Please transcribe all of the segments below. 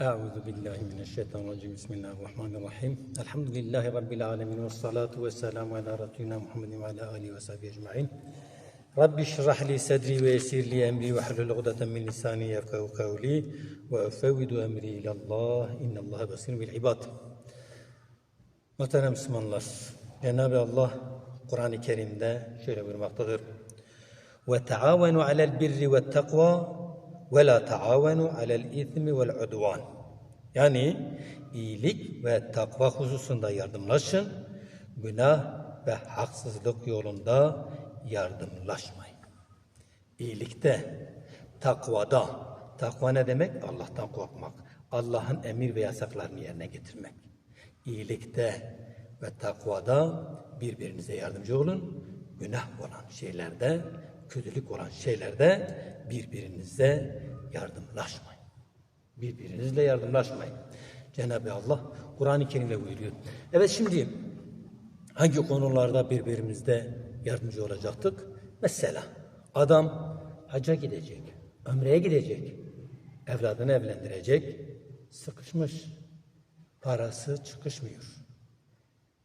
أعوذ بالله من الشيطان الرجيم. بسم الله الرحمن الرحيم. الحمد لله رب العالمين والصلاة والسلام على رسولنا محمد وعلى آله وصحبه أجمعين. رب اشرح لي صدري ويسر لي أمري واحلل عقدة من لساني يفقهوا قولي وأفوض أمري إلى الله. إن الله بصير بالعباد. Muhterem Müslümanlar, Cenab-ı Allah Kur'an-ı Kerim'de şöyle buyurmaktadır. وَتَعَاوَنُوا عَلَى الْبِرِّ وَالتَّقْوَى ve la taavenu alel ismi vel udvan. Yani iyilik ve takva hususunda yardımlaşın, günah ve haksızlık yolunda yardımlaşmayın. İyilikte, takvada, takva ne demek? Allah'tan korkmak, Allah'ın emir ve yasaklarını yerine getirmek. İyilikte ve takvada birbirinize yardımcı olun. Günah olan şeylerde, kötülük olan şeylerde birbirinize yardımlaşmayın. Birbirinizle yardımlaşmayın. Cenab-ı Allah Kur'an-ı Kerim'de buyuruyor. Evet şimdi hangi konularda birbirimizde yardımcı olacaktık? Mesela adam hacca gidecek, ömreye gidecek, evladını evlendirecek, sıkışmış, parası çıkışmıyor.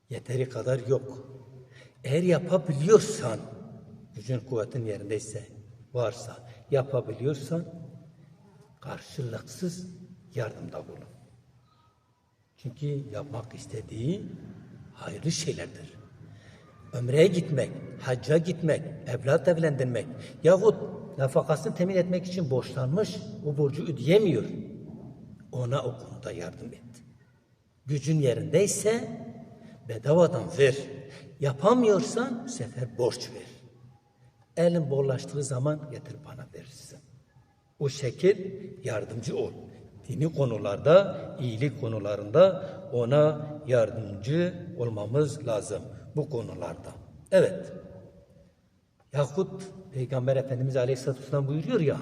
Yeteri kadar yok. Eğer yapabiliyorsan, gücün kuvvetin yerindeyse, varsa, yapabiliyorsan, karşılıksız yardımda bulun. Çünkü yapmak istediği hayırlı şeylerdir. Ömreye gitmek, hacca gitmek, evlat evlendirmek yahut nafakasını temin etmek için borçlanmış, o borcu ödeyemiyor. Ona o konuda yardım et. Gücün yerindeyse bedavadan ver. Yapamıyorsan bu sefer borç ver. Elin bollaştığı zaman getir bana verirsin. O şekil yardımcı ol. Dini konularda, iyilik konularında ona yardımcı olmamız lazım bu konularda. Evet. Yahut Peygamber Efendimiz Aleyhisselatü Vesselam buyuruyor ya,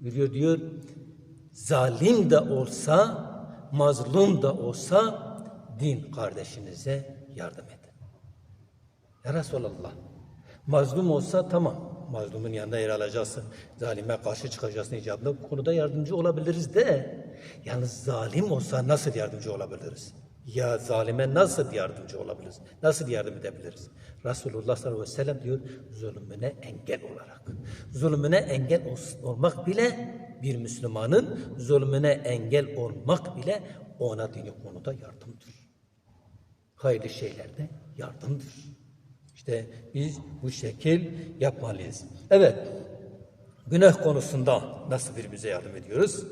buyuruyor diyor, zalim de olsa, mazlum da olsa din kardeşinize yardım edin. Ya Resulallah, mazlum olsa tamam, mazlumun yanında yer alacaksın, zalime karşı çıkacaksın icabında bu konuda yardımcı olabiliriz de, yalnız zalim olsa nasıl yardımcı olabiliriz? Ya zalime nasıl yardımcı olabiliriz? Nasıl yardım edebiliriz? Resulullah sallallahu aleyhi ve sellem diyor, zulmüne engel olarak. Zulmüne engel ol- olmak bile bir Müslümanın zulmüne engel olmak bile ona dini konuda yardımdır. Hayırlı şeylerde yardımdır. İşte biz bu şekil yapmalıyız. Evet, günah konusunda nasıl birbirimize yardım ediyoruz?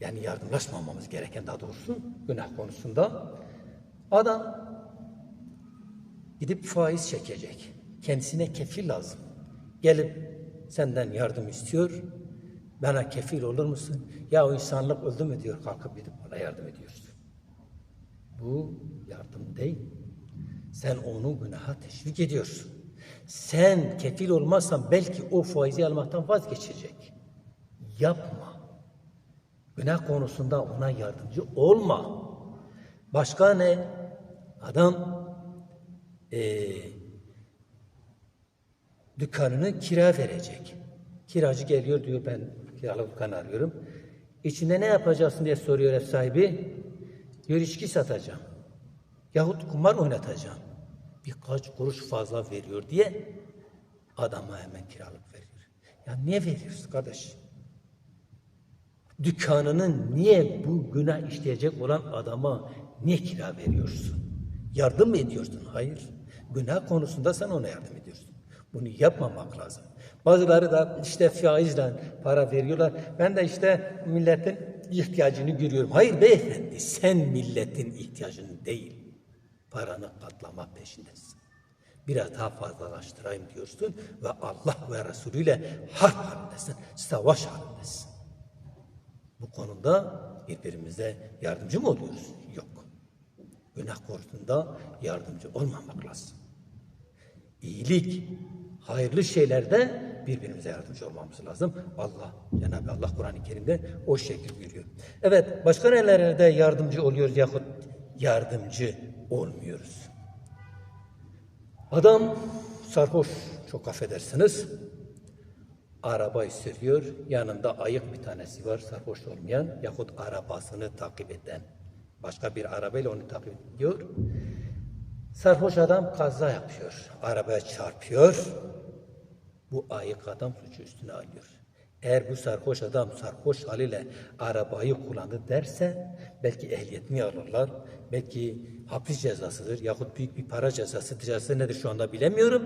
Yani yardımlaşmamamız gereken daha doğrusu günah konusunda. Adam gidip faiz çekecek. Kendisine kefil lazım. Gelip senden yardım istiyor. Bana kefil olur musun? Ya o insanlık öldü mü diyor kalkıp gidip bana yardım ediyorsun. Bu yardım değil. Sen onu günaha teşvik ediyorsun. Sen kefil olmazsan belki o faizi almaktan vazgeçecek. Yapma. Günah konusunda ona yardımcı olma. Başka ne? Adam eee dükkanını kira verecek. Kiracı geliyor diyor ben kiralık dükkan arıyorum. İçinde ne yapacaksın diye soruyor ev sahibi. Diyor içki satacağım. Yahut kumar oynatacağım. Birkaç kuruş fazla veriyor diye adama hemen kiralık veriyor. Ya niye veriyorsun kardeş? Dükkanını niye bu günah işleyecek olan adama niye kira veriyorsun? Yardım mı ediyorsun? Hayır. Günah konusunda sen ona yardım ediyorsun. Bunu yapmamak lazım. Bazıları da işte faizle para veriyorlar. Ben de işte milletin ihtiyacını görüyorum. Hayır beyefendi sen milletin ihtiyacını değil. Paranı katlama peşindesin. Biraz daha fazlalaştırayım diyorsun ve Allah ve Resulü ile harp halindesin, savaş halindesin. Bu konuda birbirimize yardımcı mı oluyoruz? Yok. Günah konusunda yardımcı olmamak lazım. İyilik, hayırlı şeylerde birbirimize yardımcı olmamız lazım. Allah, Cenab-ı Allah Kur'an-ı Kerim'de o şekil buyuruyor. Evet, başka nelerde yardımcı oluyoruz yahut yardımcı olmuyoruz? Adam sarhoş, çok affedersiniz. Arabayı sürüyor, yanında ayık bir tanesi var sarhoş olmayan yahut arabasını takip eden. Başka bir arabayla onu takip ediyor. Sarhoş adam kaza yapıyor, arabaya çarpıyor. Bu ayık adam suçu üstüne alıyor. Eğer bu sarhoş adam sarhoş haliyle arabayı kullandı derse belki ehliyetini alırlar. Belki hapis cezasıdır yahut büyük bir para cezası cezası nedir şu anda bilemiyorum.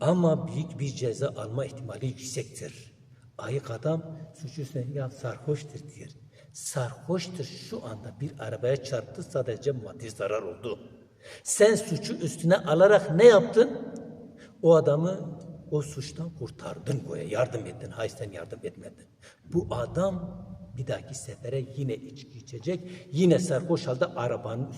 Ama büyük bir ceza alma ihtimali yüksektir. Ayık adam suçu üstüne ya sarhoştur diyor. Sarhoştur şu anda bir arabaya çarptı sadece maddi zarar oldu. Sen suçu üstüne alarak ne yaptın? O adamı o suçtan kurtardın koya, yardım ettin. Hayır sen yardım etmedin. Bu adam bir dahaki sefere yine içki içecek, yine sarhoş halde arabanın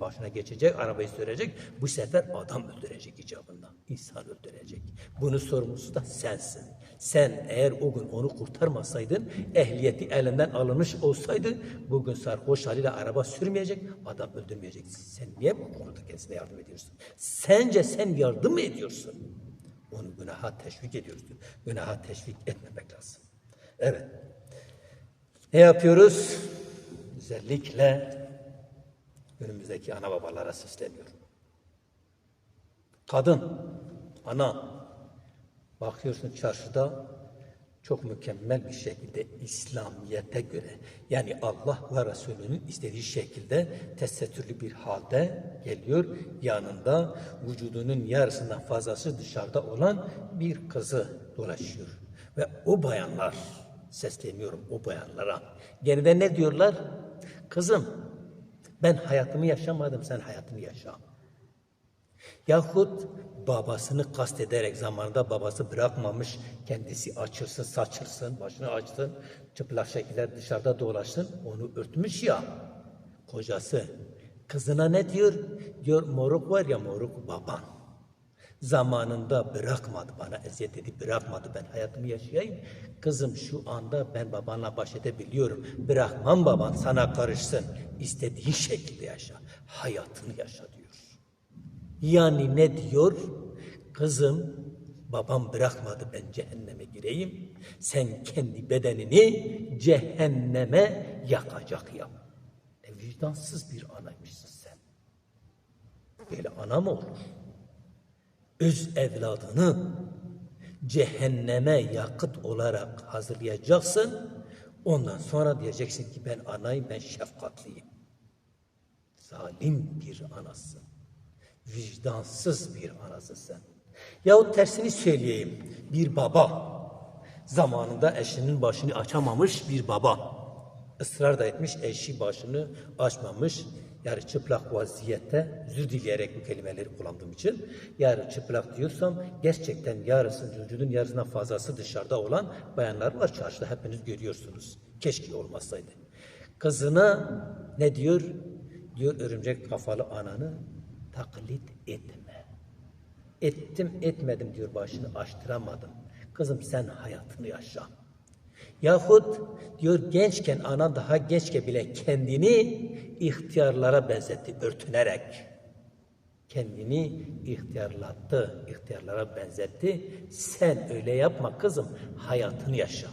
başına geçecek, arabayı sürecek. Bu sefer adam öldürecek icabında. İnsan öldürecek. Bunun sorumlusu da sensin. Sen eğer o gün onu kurtarmasaydın, ehliyeti elinden alınmış olsaydı, bugün sarhoş haliyle araba sürmeyecek, adam öldürmeyeceksin. Sen niye bu konuda kendisine yardım ediyorsun? Sence sen yardım mı ediyorsun? Onu günaha teşvik ediyoruz. Günaha teşvik etmemek lazım. Evet. Ne yapıyoruz? Özellikle günümüzdeki ana babalara sesleniyorum. Kadın, ana, bakıyorsun çarşıda çok mükemmel bir şekilde İslamiyet'e göre yani Allah ve Resulü'nün istediği şekilde tesettürlü bir halde geliyor. Yanında vücudunun yarısından fazlası dışarıda olan bir kızı dolaşıyor. Ve o bayanlar, sesleniyorum o bayanlara. Geride ne diyorlar? Kızım ben hayatımı yaşamadım sen hayatını yaşa. Yahut babasını kastederek zamanında babası bırakmamış, kendisi açılsın, saçılsın, başını açsın, çıplak şekilde dışarıda dolaşsın, onu örtmüş ya. Kocası kızına ne diyor? Diyor moruk var ya moruk baban. Zamanında bırakmadı bana eziyet edip bırakmadı ben hayatımı yaşayayım. Kızım şu anda ben babanla baş edebiliyorum. Bırakmam baban sana karışsın. İstediğin şekilde yaşa. Hayatını yaşa diyor. Yani ne diyor? Kızım babam bırakmadı ben cehenneme gireyim. Sen kendi bedenini cehenneme yakacak yap. Ne vicdansız bir anaymışsın sen. Böyle ana mı olur? Öz evladını cehenneme yakıt olarak hazırlayacaksın. Ondan sonra diyeceksin ki ben anayım, ben şefkatliyim. Zalim bir anasın vicdansız bir anasın sen. Yahut tersini söyleyeyim. Bir baba zamanında eşinin başını açamamış bir baba. ısrar da etmiş eşi başını açmamış. Yani çıplak vaziyette özür dileyerek bu kelimeleri kullandığım için yarı çıplak diyorsam gerçekten yarısı vücudun yarısından fazlası dışarıda olan bayanlar var çarşıda hepiniz görüyorsunuz. Keşke olmasaydı. Kızına ne diyor? Diyor örümcek kafalı ananı taklit etme. Ettim etmedim diyor başını açtıramadım. Kızım sen hayatını yaşa. Yahut diyor gençken ana daha gençken bile kendini ihtiyarlara benzetti örtünerek. Kendini ihtiyarlattı, ihtiyarlara benzetti. Sen öyle yapma kızım, hayatını yaşa.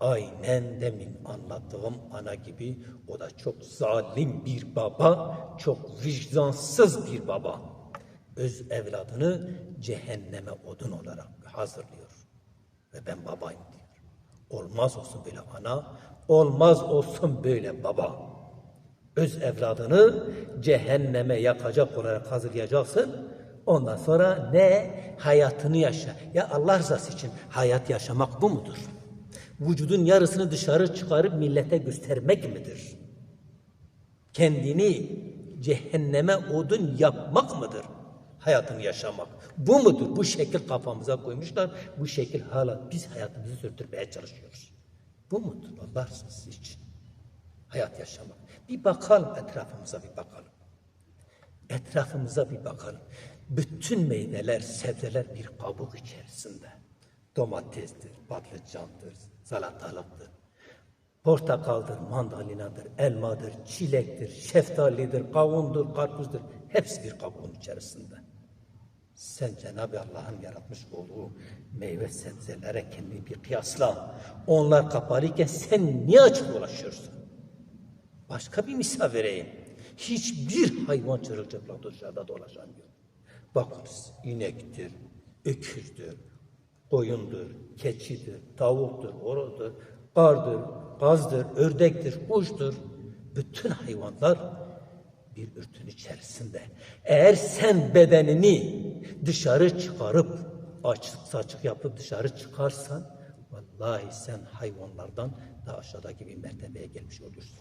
Aynen demin anlattığım ana gibi o da çok zalim bir baba, çok vicdansız bir baba. Öz evladını cehenneme odun olarak hazırlıyor. Ve ben babayım diyor. Olmaz olsun böyle ana, olmaz olsun böyle baba. Öz evladını cehenneme yakacak olarak hazırlayacaksın. Ondan sonra ne? Hayatını yaşa. Ya Allah rızası için hayat yaşamak bu mudur? vücudun yarısını dışarı çıkarıp millete göstermek midir? Kendini cehenneme odun yapmak mıdır? Hayatını yaşamak. Bu mudur? Bu şekil kafamıza koymuşlar. Bu şekil hala biz hayatımızı sürdürmeye çalışıyoruz. Bu mudur? Allah rızası için. Hayat yaşamak. Bir bakalım etrafımıza bir bakalım. Etrafımıza bir bakalım. Bütün meyveler, sebzeler bir kabuk içerisinde. Domatestir, patlıcandır, salatalıktır. Portakaldır, mandalinadır, elmadır, çilektir, şeftalidir, kavundur, karpuzdur. Hepsi bir kabuğun içerisinde. Sen Cenab-ı Allah'ın yaratmış olduğu meyve sebzelere kendini bir kıyasla. Onlar kapalıyken sen niye açık dolaşıyorsun? Başka bir misal vereyim. Hiçbir hayvan çırılçıplak dışarıda dolaşamıyor. Bakınız inektir, öküzdür, koyundur, keçidir, tavuktur, horozdur, kardır, gazdır, ördektir, kuştur. Bütün hayvanlar bir örtün içerisinde. Eğer sen bedenini dışarı çıkarıp açık saçık yapıp dışarı çıkarsan vallahi sen hayvanlardan daha aşağıdaki bir mertebeye gelmiş oluyorsun.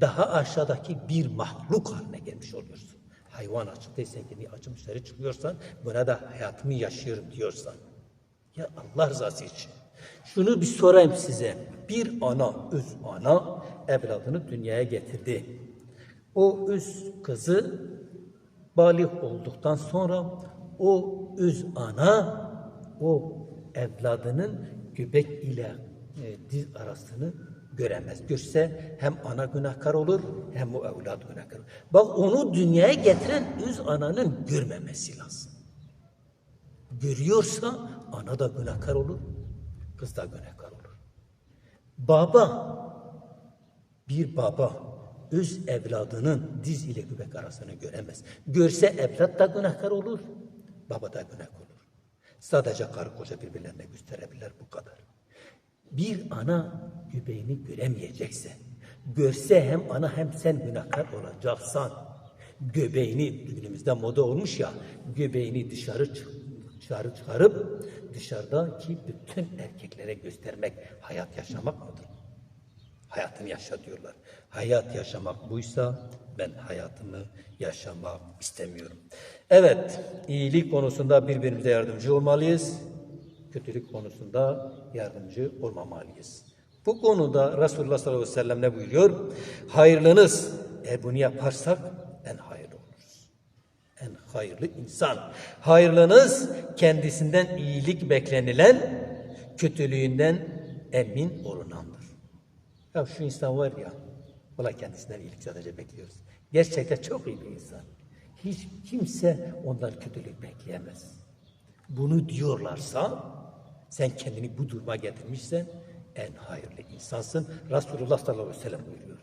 Daha aşağıdaki bir mahluk haline gelmiş oluyorsun. Hayvan açıktaysa kendini açıp dışarı çıkıyorsan buna da hayatımı yaşıyorum diyorsan. Ya Allah rızası için. Şunu bir sorayım size. Bir ana, öz ana evladını dünyaya getirdi. O öz kızı balik olduktan sonra o öz ana o evladının göbek ile e, diz arasını göremez. Görse hem ana günahkar olur hem o evlat günahkar olur. Bak onu dünyaya getiren öz ananın görmemesi lazım. Görüyorsa ana da günahkar olur, kız da günahkar olur. Baba, bir baba öz evladının diz ile göbek arasını göremez. Görse evlat da günahkar olur, baba da günahkar olur. Sadece karı koca birbirlerine gösterebilirler bu kadar. Bir ana göbeğini göremeyecekse, görse hem ana hem sen günahkar olacaksan, göbeğini günümüzde moda olmuş ya, göbeğini dışarı çık dışarı çıkarıp dışarıdaki bütün erkeklere göstermek hayat yaşamak mıdır? Hayatını yaşa diyorlar. Hayat yaşamak buysa ben hayatımı yaşamak istemiyorum. Evet, iyilik konusunda birbirimize yardımcı olmalıyız. Kötülük konusunda yardımcı olmamalıyız. Bu konuda Resulullah sallallahu aleyhi ve sellem ne buyuruyor? Hayırlınız eğer bunu yaparsak en hayırlı oluruz. En hayırlı insan. Hayırlınız kendisinden iyilik beklenilen, kötülüğünden emin olunandır. Ya şu insan var ya, valla kendisinden iyilik sadece bekliyoruz. Gerçekten çok iyi bir insan. Hiç kimse ondan kötülük bekleyemez. Bunu diyorlarsa, sen kendini bu duruma getirmişsen en hayırlı insansın. Resulullah sallallahu aleyhi ve sellem buyuruyor.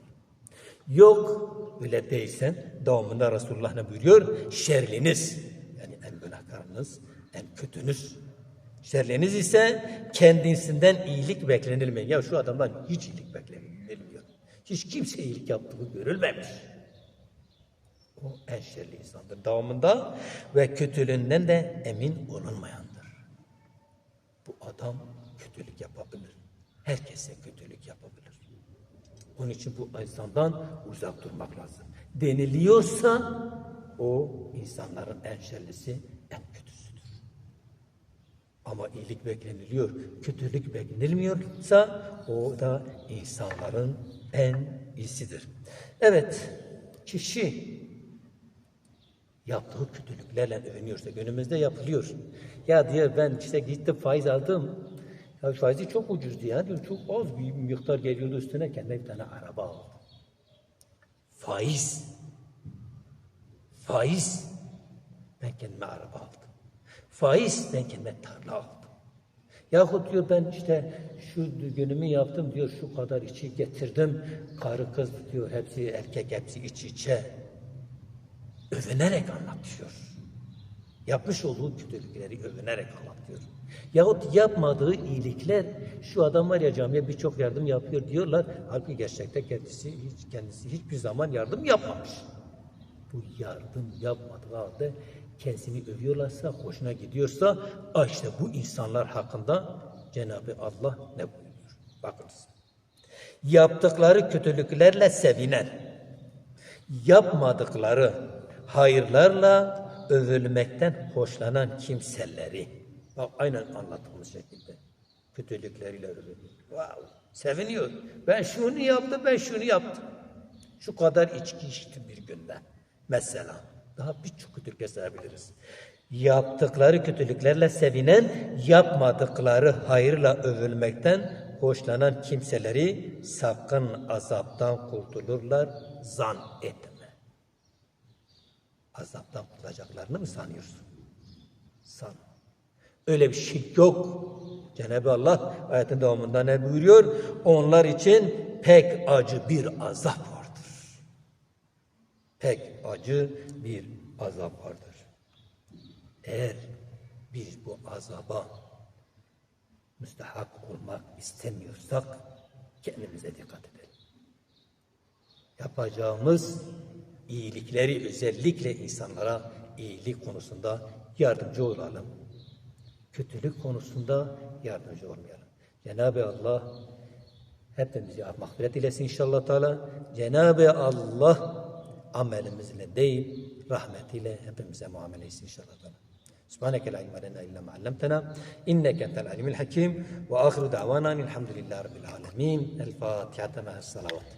Yok öyle değilsen devamında Resulullah ne buyuruyor? Şerliniz yani en günahkarınız, en kötünüz. Şerliniz ise kendisinden iyilik beklenilmiyor. Ya şu adamdan hiç iyilik beklenilmiyor. Hiç kimse iyilik yaptığı görülmemiş. O en şerli insandır. Devamında ve kötülüğünden de emin olunmayandır. Bu adam kötülük yapabilir. Herkese kötülük yapabilir. Onun için bu insandan uzak durmak lazım. Deniliyorsa o insanların en şerlisi. Ama iyilik bekleniliyor, kötülük beklenilmiyorsa o da insanların en iyisidir. Evet, kişi yaptığı kötülüklerle övünüyorsa günümüzde yapılıyor. Ya diyor ben işte gittim faiz aldım. Ya faizi çok ucuzdu ya diyor. Çok az bir miktar geliyordu üstüne kendine bir tane araba aldı. Faiz. Faiz. Ben kendime araba aldım. Faiz ben kendime tarla aldım. Yahut diyor ben işte şu günümü yaptım diyor şu kadar içi getirdim. Karı kız diyor hepsi erkek hepsi iç içe. Övünerek anlatıyor. Yapmış olduğu kötülükleri övünerek anlatıyor. Yahut yapmadığı iyilikler şu adam var ya camiye birçok yardım yapıyor diyorlar. Halbuki gerçekte kendisi hiç kendisi hiçbir zaman yardım yapmamış. Bu yardım yapmadığı halde kendisini övüyorlarsa, hoşuna gidiyorsa işte bu insanlar hakkında Cenab-ı Allah ne buyuruyor? Bakınız. Yaptıkları kötülüklerle sevinen, yapmadıkları hayırlarla övülmekten hoşlanan kimseleri. Bak aynen anlattığımız şekilde. Kötülükleriyle övülüyor. Wow, seviniyor. Ben şunu yaptım, ben şunu yaptım. Şu kadar içki içti bir günde. Mesela. Daha birçok kötülükler sayabiliriz. Yaptıkları kötülüklerle sevinen, yapmadıkları hayırla övülmekten hoşlanan kimseleri sakın azaptan kurtulurlar, zan etme. Azaptan kurtulacaklarını mı sanıyorsun? Sanma. Öyle bir şey yok. Cenab-ı Allah ayetin devamında ne buyuruyor? Onlar için pek acı bir azap vardır. Pek acı bir azap vardır. Eğer biz bu azaba müstahak olmak istemiyorsak kendimize dikkat edelim. Yapacağımız iyilikleri özellikle insanlara iyilik konusunda yardımcı olalım. Kötülük konusunda yardımcı olmayalım. Cenab-ı Allah hepimizi mağfiret dilesin inşallah Teala. Cenab-ı Allah amelimizle değil rahmetiyle hepimize muamele etsin inşallah. سبحانك لا علم لنا إلا ما علمتنا. إنك أنت العليم الحكيم. وآخر دعوانا أن الحمد لله رب العالمين. الفاتحة مع الصلوات.